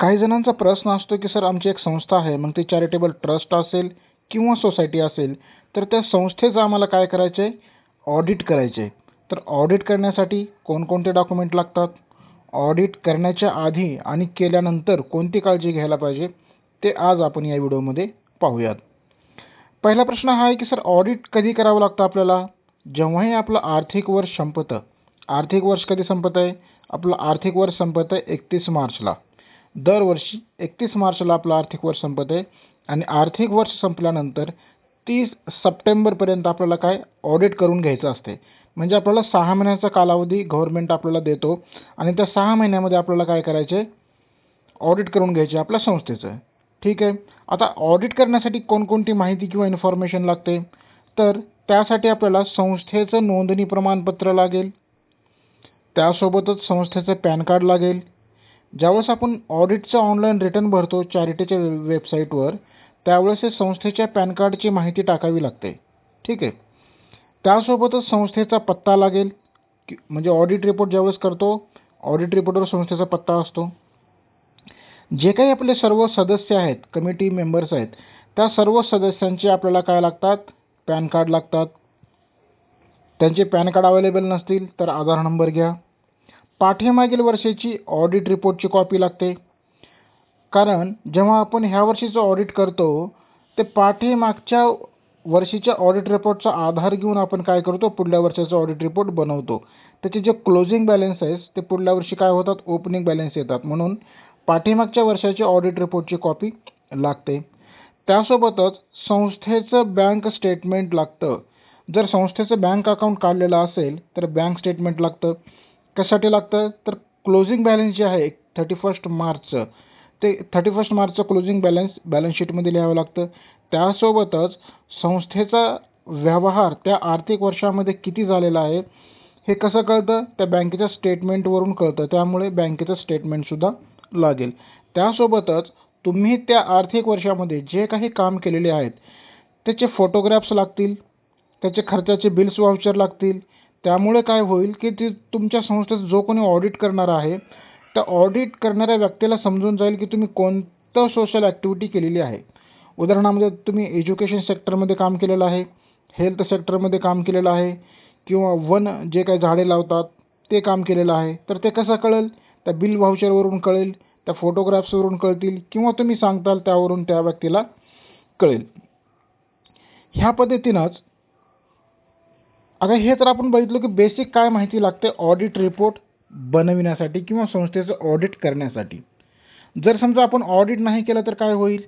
काही जणांचा प्रश्न असतो की सर आमची एक संस्था आहे मग ती चॅरिटेबल ट्रस्ट असेल किंवा सोसायटी असेल तर त्या संस्थेचं आम्हाला काय करायचं आहे ऑडिट करायचे तर ऑडिट करण्यासाठी कोणकोणते डॉक्युमेंट लागतात? ऑडिट करण्याच्या आधी आणि केल्यानंतर कोणती काळजी घ्यायला पाहिजे? ते आज आपण या व्हिडिओमध्ये पाहूयात. पहिला प्रश्न हा आहे की सर ऑडिट कधी करावं लागतं आपल्याला? जेव्हाही आपलं आर्थिक वर्ष संपतं. आर्थिक वर्ष कधी संपत आहे? आपलं आर्थिक वर्ष संपत आहे एकतीस मार्चला. दरवर्षी एकतीस मार्चला आपलं आर्थिक वर्ष संपत आहे. आणि आर्थिक वर्ष संपल्यानंतर तीस सप्टेंबरपर्यंत आपल्याला काय? ऑडिट करून घ्यायचं असते. म्हणजे आपल्याला सहा महिन्याचा कालावधी गव्हर्नमेंट आपल्याला देतो. आणि त्या सहा महिन्यामध्ये आपल्याला काय करायचे? ऑडिट करून घ्यायचे आपल्या संस्थेचं. ठीक आहे? आता ऑडिट करण्यासाठी कोणकोणती माहिती किंवा इन्फॉर्मेशन लागते? तर त्यासाठी आपल्याला संस्थेचं नोंदणी प्रमाणपत्र लागेल. त्यासोबतच संस्थेचं पॅन कार्ड लागेल. ज्यावेळेस आपण ऑडिटचं ऑनलाईन रिटर्न भरतो चॅरिटीच्या वेबसाईटवर त्यावेळेस हे संस्थेच्या पॅन कार्डची माहिती टाकावी लागते. ठीक आहे? त्यासोबतच संस्थेचा पत्ता लागेल. की म्हणजे ऑडिट रिपोर्ट ज्यावेळेस करतो ऑडिट रिपोर्टवर संस्थेचा पत्ता असतो. जे काही आपले सर्व सदस्य आहेत कमिटी मेंबर्स आहेत त्या सर्व सदस्यांचे आपल्याला काय लागतात? पॅन कार्ड लागतात. त्यांचे पॅन कार्ड अवेलेबल नसतील तर आधार नंबर घ्या. पाठीमागील वर्षाची ऑडिट रिपोर्टची कॉपी लागते. कारण जेव्हा आपण ह्या वर्षीचं ऑडिट करतो ते पाठीमागच्या वर्षीच्या ऑडिट रिपोर्टचा आधार घेऊन आपण काय करतो? पुढल्या वर्षाचा ऑडिट रिपोर्ट बनवतो. त्याचे जे क्लोजिंग बॅलन्स आहेत ते पुढल्या वर्षी काय होतात? ओपनिंग बॅलन्स येतात. म्हणून पाठीमागच्या वर्षाची ऑडिट रिपोर्टची कॉपी लागते. त्यासोबतच संस्थेचं बँक स्टेटमेंट लागतं. जर संस्थेचं बँक अकाउंट काढलेलं असेल तर बँक स्टेटमेंट लागतं. कशासाठी लागतं? तर क्लोजिंग बॅलन्स जे आहे थर्टी फर्स्ट मार्चचं ते थर्टी फर्स्ट मार्चचं क्लोजिंग बॅलन्स बॅलन्स शीटमध्ये लिहावं लागतं. त्यासोबतच संस्थेचा व्यवहार त्या आर्थिक वर्षामध्ये किती झालेला आहे हे कसं कळतं? त्या बँकेच्या स्टेटमेंटवरून कळतं. त्यामुळे बँकेचं स्टेटमेंटसुद्धा लागेल. त्यासोबतच तुम्ही त्या आर्थिक वर्षामध्ये जे काही काम केलेले आहेत त्याचे फोटोग्राफ्स लागतील त्याचे खर्चाचे बिल्स वाउचर लागतील त्यामुळे काय होईल की ती तुमच्या संस्थेत जो कोणी ऑडिट करणार आहे त्या ऑडिट करणाऱ्या व्यक्तीला समजून जाईल की तुम्ही कोणतं सोशल ॲक्टिव्हिटी केलेली आहे. उदाहरणामध्ये तुम्ही एज्युकेशन सेक्टरमध्ये काम केलेलं आहे हेल्थ सेक्टरमध्ये काम केलेलं आहे किंवा वन जे काही झाडे लावतात ते काम केलेलं आहे. तर ते कसं कळेल? त्या बिल व्हाउचरवरून कळेल त्या फोटोग्राफ्सवरून कळतील किंवा तुम्ही सांगताल त्यावरून त्या व्यक्तीला कळेल. ह्या पद्धतीनंच आता हे तर आपण बघितलं की बेसिक काय माहिती लागते? ऑडिट रिपोर्ट बनविण्यासाठी किंवा संस्थेचं ऑडिट करण्यासाठी. जर समजा आपण ऑडिट नाही केलं तर काय होईल?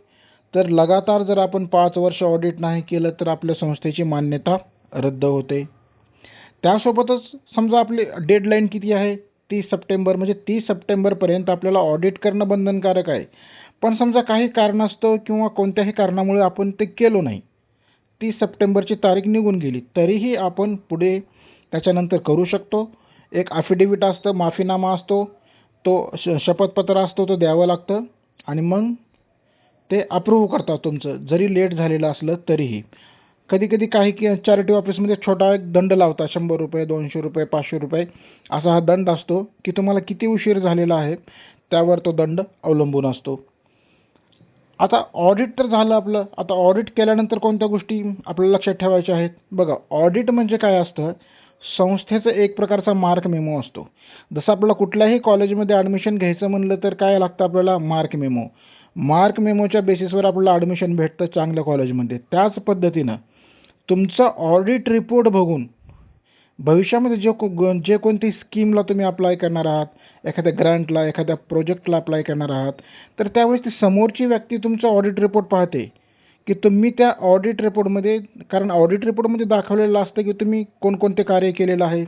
तर लगातार जर आपण पाच वर्ष ऑडिट नाही केलं तर आपल्या संस्थेची मान्यता रद्द होते. त्यासोबतच समजा आपली डेडलाईन किती आहे? तीस सप्टेंबर म्हणजे तीस सप्टेंबरपर्यंत आपल्याला ऑडिट करणं बंधनकारक आहे. पण समजा काही कारणास्तव किंवा कोणत्याही कारणामुळे आपण ते केलो नाही तीस सप्टेंबरची तारीख निघून गेली. तरीही आपण पुढे त्याच्यानंतर करू शकतो. एक ॲफिडेविट असतं माफीनामा असतो तो श शपथपत्र असतो तो द्यावं लागतं. आणि मग ते अप्रूव्ह करतात तुमचं. जरी लेट झालेलं असलं तरीही. कधी कधी काही की चॅरिटी ऑफिसमध्ये छोटा एक दंड लावतात. शंभर रुपये दोनशे रुपये पाचशे रुपये. असा हा दंड असतो की तुम्हाला किती उशीर झालेला आहे त्यावर तो दंड अवलंबून असतो. आता ऑडिट तर झालं आपलं. आता ऑडिट केल्यानंतर कोणत्या गोष्टी आपल्याला लक्षात ठेवायच्या आहेत? बघा ऑडिट म्हणजे काय असतं? संस्थेचं एक प्रकारचा मार्क मेमो असतो. जसं आपल्याला कुठल्याही कॉलेजमध्ये ॲडमिशन घ्यायचं म्हणलं तर काय लागतं आपल्याला? मार्क मेमो मार्क मेमोच्या बेसिसवर आपल्याला ॲडमिशन भेटतं चांगल्या कॉलेजमध्ये त्याच पद्धतीनं तुमचा ऑडिट रिपोर्ट बघून भविष्यामध्ये जे को जे कोणती स्कीमला तुम्ही अप्लाय करणार आहात एखाद्या ग्रँटला एखाद्या प्रोजेक्टला अप्लाय करणार आहात तर त्यावेळेस ती समोरची व्यक्ती तुमचा ऑडिट रिपोर्ट पाहते. की तुम्ही त्या ऑडिट रिपोर्टमध्ये कारण ऑडिट रिपोर्टमध्ये दाखवलेलं असतं की तुम्ही कोणकोणते कार्य केलेलं आहे.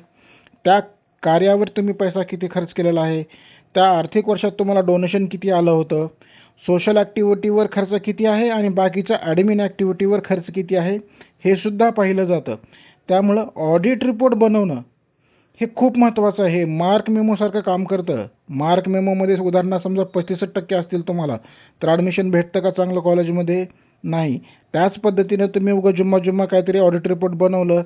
त्या कार्यावर तुम्ही पैसा किती खर्च केलेला आहे. त्या आर्थिक वर्षात तुम्हाला डोनेशन किती आलं होतं. सोशल ॲक्टिव्हिटीवर खर्च किती आहे आणि बाकीच्या ॲडमिन ॲक्टिव्हिटीवर खर्च किती आहे हे सुद्धा पाहिलं जातं. त्यामुळं ऑडिट रिपोर्ट बनवणं हे खूप महत्त्वाचं आहे. मार्क मेमोसारखं काम करतं. मार्क मेमोमध्ये उदाहरणार्थ समजा पस्तीस टक्के असतील तुम्हाला. तर ॲडमिशन भेटतं का चांगलं कॉलेजमध्ये नाही. त्याच पद्धतीनं तुम्ही उगा जुम्मा जुम्मा काहीतरी ऑडिट रिपोर्ट बनवलं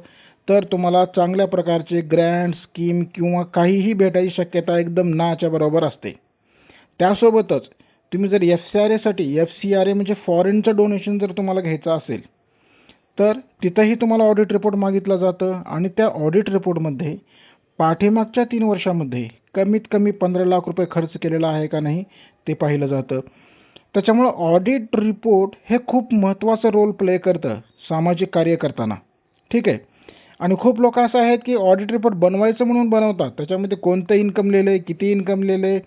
तर तुम्हाला चांगल्या प्रकारचे ग्रँड स्कीम किंवा काहीही भेटायची शक्यता एकदम नाच्या बरोबर असते. त्यासोबतच तुम्ही जर एफ सी आर एसाठी एफ सी आर ए म्हणजे फॉरेनचं डोनेशन जर तुम्हाला घ्यायचं असेल तर तिथंही तुम्हाला ऑडिट रिपोर्ट मागितलं जातं आणि त्या ऑडिट रिपोर्टमध्ये पाठीमागच्या तीन वर्षामध्ये कमीत कमी पंधरा लाख रुपये खर्च केलेला आहे का नाही ते पाहिलं जातं. त्याच्यामुळं ऑडिट रिपोर्ट हे खूप महत्त्वाचं रोल प्ले करतं सामाजिक कार्य करताना. ठीक आहे? आणि खूप लोक असं आहेत की ऑडिट रिपोर्ट बनवायचं म्हणून बनवतात. त्याच्यामध्ये कोणतं इन्कम लिहिलं आहे किती इन्कम लिहिलं आहे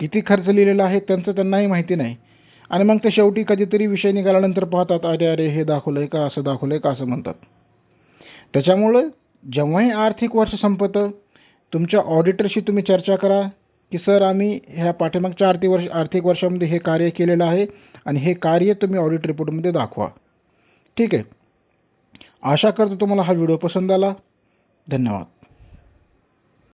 किती खर्च लिहिलेला आहे त्यांचं त्यांनाही माहिती नाही. आणि मग ते शेवटी कधीतरी विषय निघाल्यानंतर पाहतात अरे अरे हे दाखवलं आहे का? असं दाखवलं आहे का? असं म्हणतात. त्याच्यामुळं जेव्हाही आर्थिक वर्ष संपतं तुमच्या ऑडिटरशी तुम्ही चर्चा करा की सर आम्ही ह्या पाठीमागच्या आर्थिक वर्ष आर्थिक वर्षामध्ये हे कार्य केलेलं आहे आणि हे कार्य तुम्ही ऑडिट रिपोर्टमध्ये दाखवा. ठीक आहे. आशा करतो तुम्हाला हा व्हिडिओ पसंत आला. धन्यवाद.